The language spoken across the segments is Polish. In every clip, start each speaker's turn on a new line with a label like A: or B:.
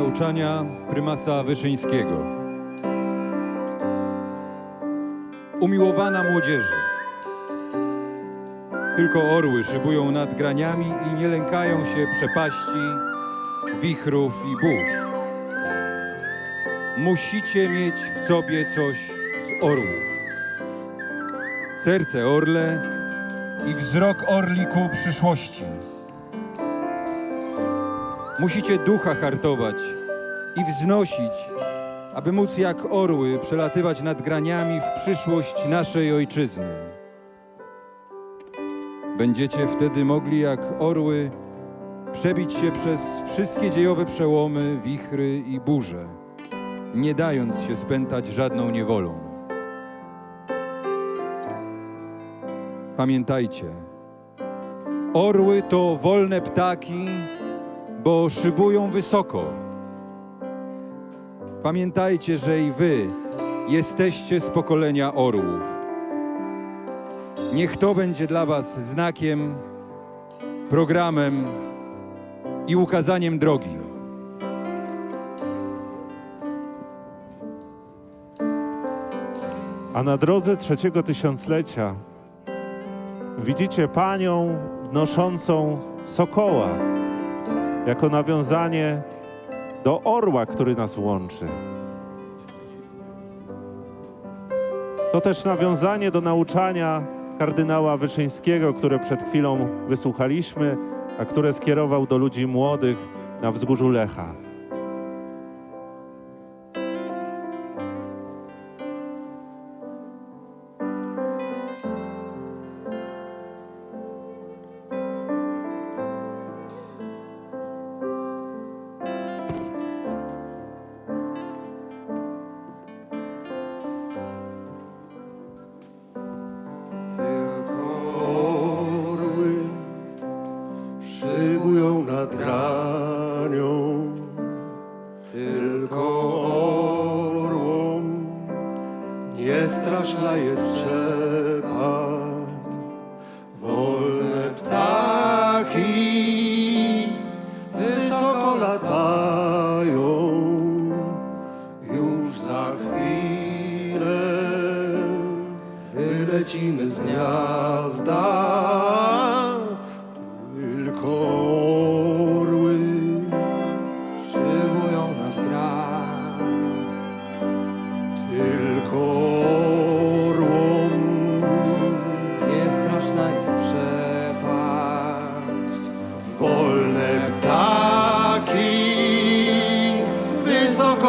A: nauczania prymasa Wyszyńskiego. Umiłowana młodzieży. Tylko orły szybują nad graniami i nie lękają się przepaści, wichrów i burz. Musicie mieć w sobie coś z orłów. Serce orle i wzrok orli ku przyszłości. Musicie ducha hartować i wznosić, aby móc jak orły przelatywać nad graniami w przyszłość naszej ojczyzny. Będziecie wtedy mogli jak orły przebić się przez wszystkie dziejowe przełomy, wichry i burze, nie dając się spętać żadną niewolą. Pamiętajcie, orły to wolne ptaki, bo szybują wysoko. Pamiętajcie, że i wy jesteście z pokolenia orłów. Niech to będzie dla was znakiem, programem i ukazaniem drogi.
B: A na drodze trzeciego tysiąclecia widzicie panią noszącą sokoła jako nawiązanie do orła, który nas łączy. To też nawiązanie do nauczania kardynała Wyszyńskiego, które przed chwilą wysłuchaliśmy, a które skierował do ludzi młodych na wzgórzu Lecha.
C: Nad granią, tylko orłom nie straszna jest przepaść. Wolne ptaki wysoko latają, już za chwilę wylecimy z gniazda.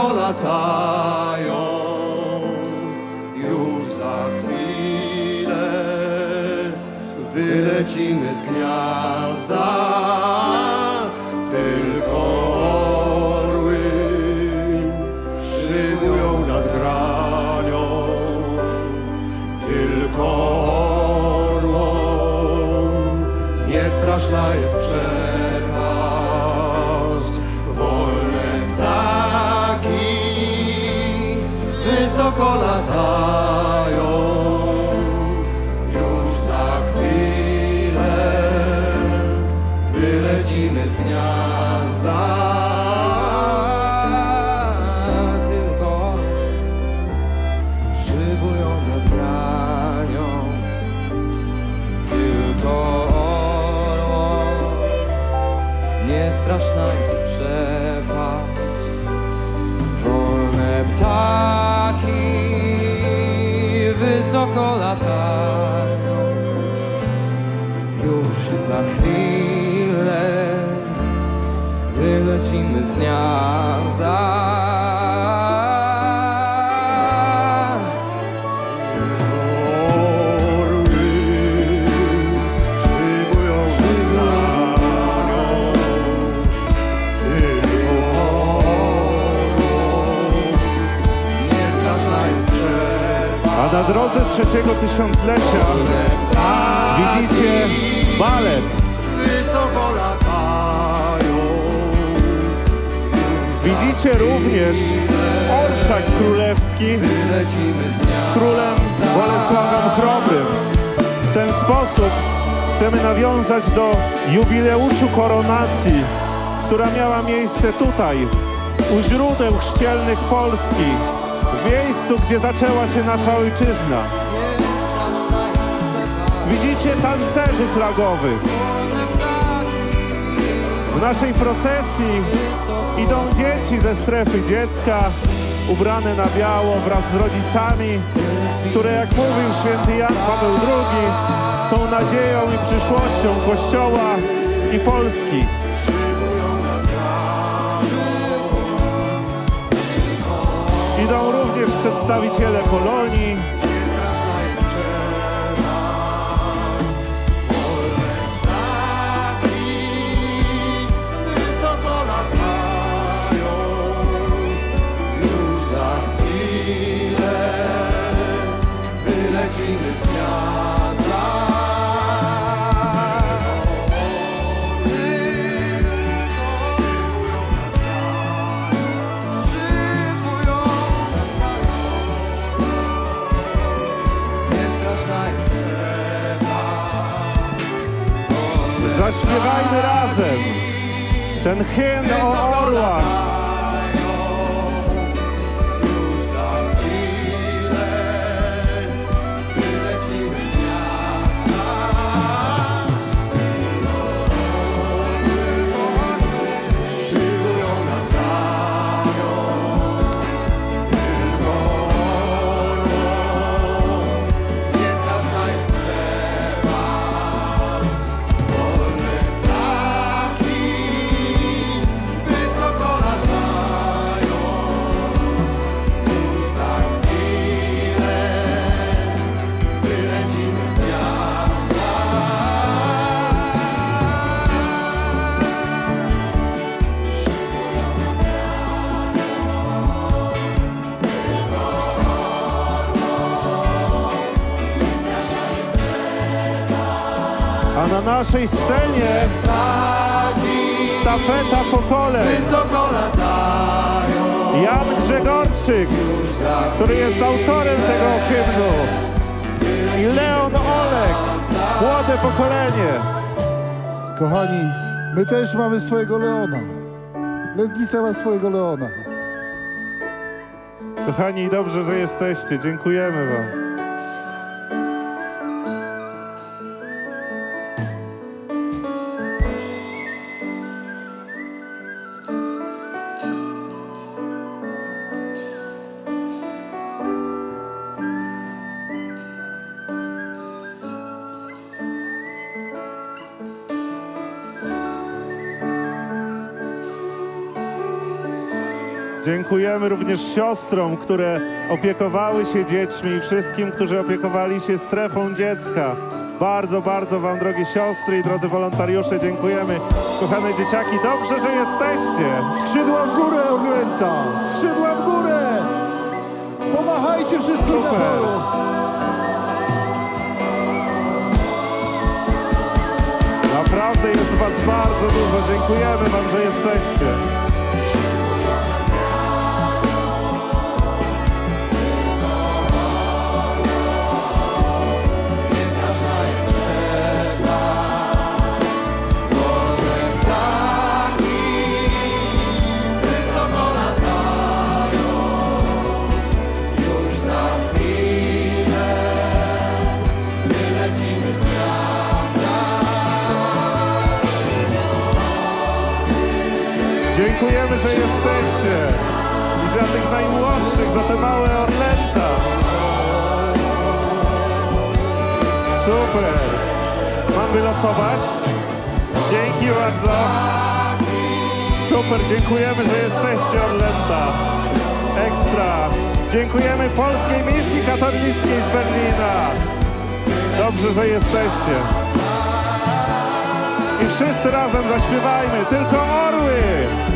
C: Wysoko latają. Już za chwilę wylecimy z gniazda. Wysoko latają. Już za chwilę wylecimy z gniazda.
D: Tylko szybują nad granią, tylko orłom nie straszna jest przepaść. Wolne ptaki wysoko latają, już za chwilę wylecimy z gniazda.
B: Drodze trzeciego tysiąclecia widzicie balet. Widzicie również orszak królewski
C: z
B: królem Bolesławem Chrobrym. W ten sposób chcemy nawiązać do jubileuszu koronacji, która miała miejsce tutaj, u źródeł chrzcielnych Polski, w miejscu, gdzie zaczęła się nasza ojczyzna. Widzicie tancerzy flagowych. W naszej procesji idą dzieci ze strefy dziecka, ubrane na biało wraz z rodzicami, które, jak mówił święty Jan Paweł II, są nadzieją i przyszłością Kościoła i Polski. Idą również przedstawiciele Polonii, zaśpiewajmy razem ten hymn o orłach. Na naszej scenie sztafeta.
C: Wysoko latają,
B: Jan Grzegorczyk, który jest autorem tego hymnu. I Leon Olek, młode pokolenie.
E: Kochani, my też mamy swojego Leona. Legnica ma swojego Leona.
B: Kochani, dobrze, że jesteście. Dziękujemy Wam. Dziękujemy również siostrom, które opiekowały się dziećmi i wszystkim, którzy opiekowali się strefą dziecka. Bardzo, bardzo Wam, drogie siostry i drodzy wolontariusze, dziękujemy. Kochane dzieciaki, dobrze, że jesteście.
E: Skrzydła w górę, Orlęta! Skrzydła w górę! Pomachajcie wszyscy
B: Super. Naprawdę jest Was bardzo dużo. Dziękujemy Wam, że jesteście. Dziękujemy, że jesteście. I za tych najmłodszych, za te małe orlęta. Super. Mam wylosować? Dzięki bardzo. Super, dziękujemy, że jesteście orlęta. Ekstra. Dziękujemy Polskiej Misji Katolickiej z Berlina. Dobrze, że jesteście. I wszyscy razem zaśpiewajmy. Tylko orły.